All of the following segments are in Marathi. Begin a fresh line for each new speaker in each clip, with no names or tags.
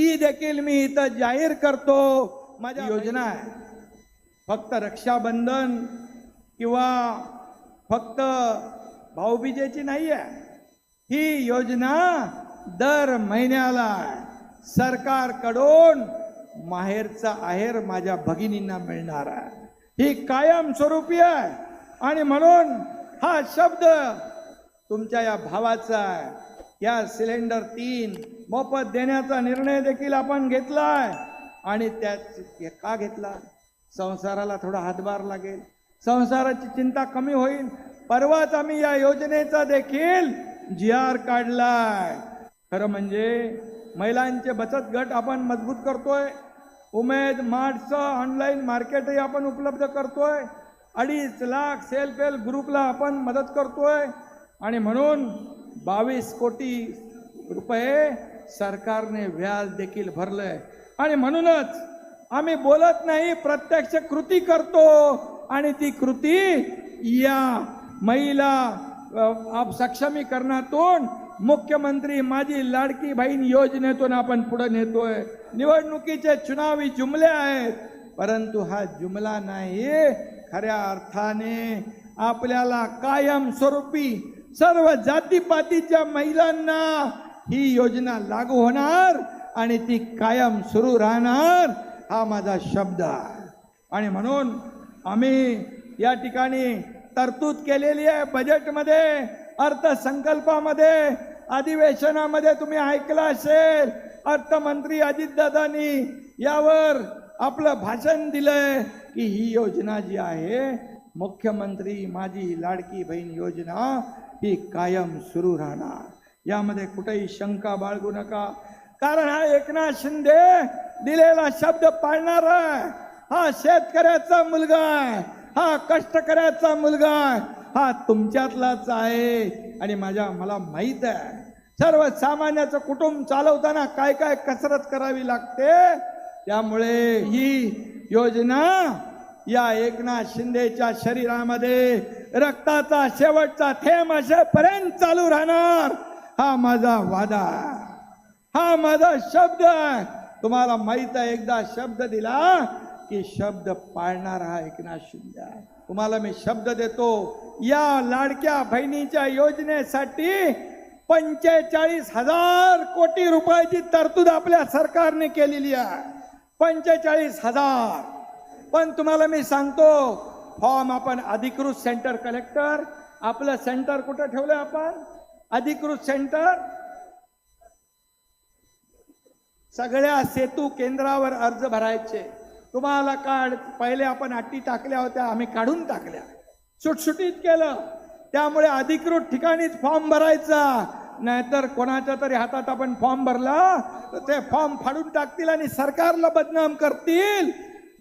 ती देखील मी इथं जाहीर करतो. माझ्या योजना आहे. फक्त रक्षाबंधन किंवा फक्त भाऊबीजेची नाही आहे ही योजना दर महिन्याला सरकारकडून माहेरचा आहेर माझ्या भगिनींना मिळणार आहे. ही कायमस्वरूपी आहे. आणि म्हणून हा शब्द तुमच्या या भावाचा आहे. या सिलेंडर तीन मोफत देण्याचा निर्णय देखील आपण घेतलाय. आणि त्यात का घेतला. संसाराला थोडा हातभार लागेल. संसाराची चिंता कमी होईल. परवाच आम्ही या योजनेचा देखील जी आर काढलाय. खरं म्हणजे महिलांचे बचत गट आपण मजबूत करतोय. उमेद मार्टचं ऑनलाईन मार्केटही आपण उपलब्ध करतोय. अडीच लाख सेल्फ हेल्प ग्रुपला आपण मदत करतोय. आणि म्हणून बावीस कोटी रुपये सरकारने व्याज देखील भरलंय. आणि म्हणूनच आम्ही बोलत नाही प्रत्यक्ष कृती करतो. आणि ती कृती या महिला सक्षमीकरणातून मुख्यमंत्री माझी लाडकी बहीण योजनेतून आपण पुढे नेतोय. निवडणुकीचे चुनावी जुमले आहेत. परंतु हा जुमला नाही. खऱ्या अर्थाने आपल्याला कायम स्वरूपी सर्व जातीपातीच्या महिलांना ही योजना लागू होणार आणि ती कायम सुरू राहणार हा माझा शब्द आहे. आणि म्हणून आम्ही या ठिकाणी तरतूद केलेली आहे बजेटमध्ये अर्थसंकल्पामध्ये अधिवेशनामध्ये तुम्ही ऐकलं असेल अर्थमंत्री अजितदादांनी यावर आपलं भाषण दिलंय की ही योजना जी आहे मुख्यमंत्री माझी लाडकी बहीण योजना ही कायम सुरू राहणार. यामध्ये कुठेही शंका बाळगू नका. कारण हा एकनाथ शिंदे दिलेला शब्द पाळणार आहे. हा शेतकऱ्याचा मुलगा आहे. हा कष्टकऱ्याचा मुलगा आहे. हा तुमच्यातलाच आहे. आणि माझ्या मला माहीत आहे. सर्वसामान्याचं कुटुंब चालवताना काय काय कसरत करावी लागते? त्यामुळे ही योजना या एकनाथ शिंदेच्या शरीरामध्ये रक्ताचा शेवटचा थेंब असेपर्यंत चालू राहणार. हा माझा वादा. हा माझा शब्द आहे. तुम्हाला माहीत आहे एकदा शब्द दिला की शब्द पाळणार हा एकनाथ शिंदे आहे. तुम्हाला मी शब्द देतो या लाडक्या बहिणीच्या योजनेसाठी पंचेचाळीस हजार कोटी रुपयाची तरतूद आपल्या सरकारने केलेली आहे. पंचेचाळीस हजार. पण तुम्हाला मी सांगतो फॉर्म आपण अधिकृत सेंटर कलेक्टर आपलं सेंटर कुठं ठेवलं आपण? अधिकृत सेंटर? सगळ्या सेतू केंद्रावर अर्ज भरायचे. तुम्हाला काढ पहिले आपण अट्टी टाकल्या होत्या आम्ही काढून टाकल्या. सुटसुटीत केलं. त्यामुळे अधिकृत ठिकाणीच फॉर्म भरायचा. नाहीतर कोणाच्या तरी हातात आपण फॉर्म भरला तर ते फॉर्म फाडून टाकतील आणि सरकारला बदनाम करतील.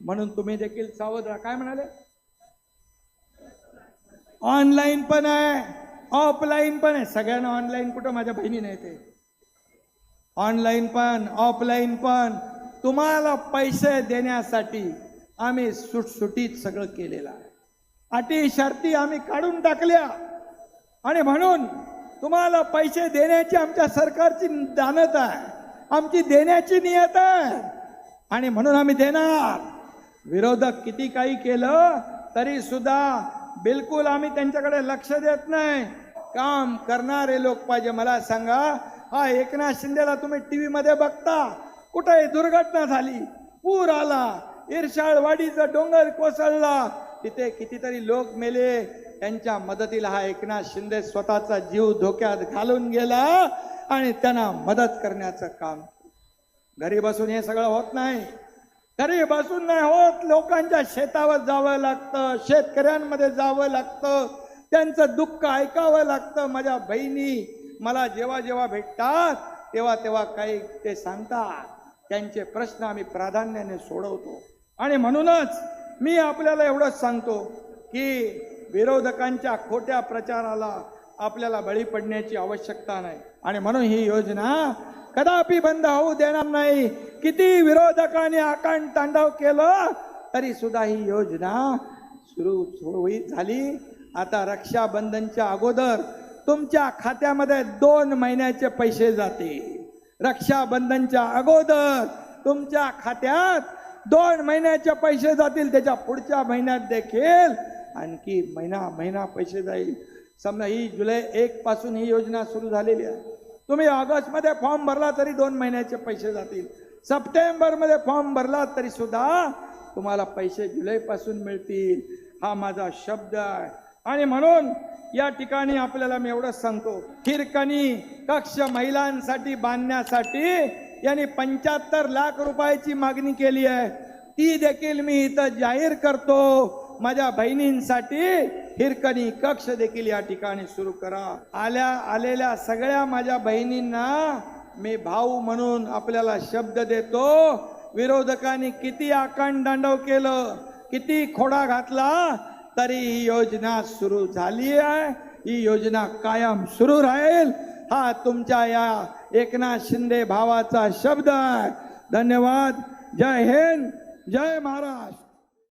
म्हणून तुम्ही देखील सावध राहा. काय म्हणाले? ऑनलाईन पण आहे ऑफलाईन पण आहे. सगळ्यांना ऑनलाईन कुठं? माझ्या बहिणी नाही ते ऑनलाईन पण ऑफलाईन पण. तुम्हाला पैसे देण्यासाठी आम्ही सुटसुटीत सगळं केलेलं आहे. अटी शर्ती आम्ही काढून टाकल्या. आणि म्हणून तुम्हाला पैसे देण्याची आमच्या सरकारची दानत आहे. आमची देण्याची नियत आहे. आणि म्हणून आम्ही देणार. विरोधक किती काही केलं तरी सुद्धा बिलकुल आम्ही त्यांच्याकडे लक्ष देत नाही. काम करणारे लोक पाहिजे. मला सांगा हा एकनाथ शिंदेला तुम्ही टी व्हीमध्ये बघता? कुठे दुर्घटना झाली. पूर आला. इरशाळवाडीचा डोंगर कोसळला. तिथे कितीतरी लोक मेले. त्यांच्या मदतीला हा एकनाथ शिंदे स्वतःचा जीव धोक्यात घालून गेला आणि त्यांना मदत करण्याचं काम. घरी बसून हे सगळं होत नाही. तरी बसून नाही होत. लोकांच्या शेतावर जावं लागतं शेतकऱ्यांमध्ये जावं लागतं. त्यांचं दुःख ऐकावं लागतं. माझ्या बहिणी मला जेव्हा जेव्हा भेटतात तेव्हा तेव्हा काही ते सांगतात. त्यांचे प्रश्न आम्ही प्राधान्याने सोडवतो. आणि म्हणूनच मी आपल्याला एवढंच सांगतो की विरोधकांच्या खोट्या प्रचाराला आपल्याला बळी पडण्याची आवश्यकता नाही. आणि म्हणून ही योजना कदापि बंद होऊ देणार नाही. किती विरोधकांनी आकांड तांडव केलं तरी सुद्धा ही योजना सुरू हो- होईल झाली. आता रक्षाबंधनच्या अगोदर तुमच्या खात्यामध्ये दोन महिन्याचे पैसे जाते. रक्षाबंधनच्या अगोदर तुमच्या खात्यात दोन महिन्याचे पैसे जातील त्याच्या पुढच्या महिन्यात देखील आणखी महिना महिना पैसे जाईल. समजा ही जुलै एक पासून ही योजना सुरू झालेली आहे. तुम्ही ऑगस्टमध्ये फॉर्म भरला तरी दोन महिन्याचे पैसे जातील. सप्टेंबरमध्ये फॉर्म भरला तरी सुद्धा तुम्हाला पैसे जुलै पासून मिळतील. हा माझा शब्द आहे. आणि म्हणून या ठिकाणी आपल्याला मी एवढंच सांगतो खिरकणी कक्ष महिलांसाठी बांधण्यासाठी यांनी पंच्याहत्तर लाख रुपयाची मागणी केली आहे. ती देखील मी इथं जाहीर करतो. माझ्या बहिणींसाठी हिरकणी कक्ष देखील या ठिकाणी सुरू करा. आल्या आलेल्या सगळ्या माझ्या बहिणींना मी भाऊ म्हणून आपल्याला शब्द देतो. विरोधकांनी किती आकांड दांडव केलं किती खोडा घातला तरी ही योजना सुरू झाली आहे ही योजना कायम सुरू राहील. हा तुमच्या या एकनाथ शिंदे भावाचा शब्द आहे. धन्यवाद. जय हिंद. जय महाराष्ट्र.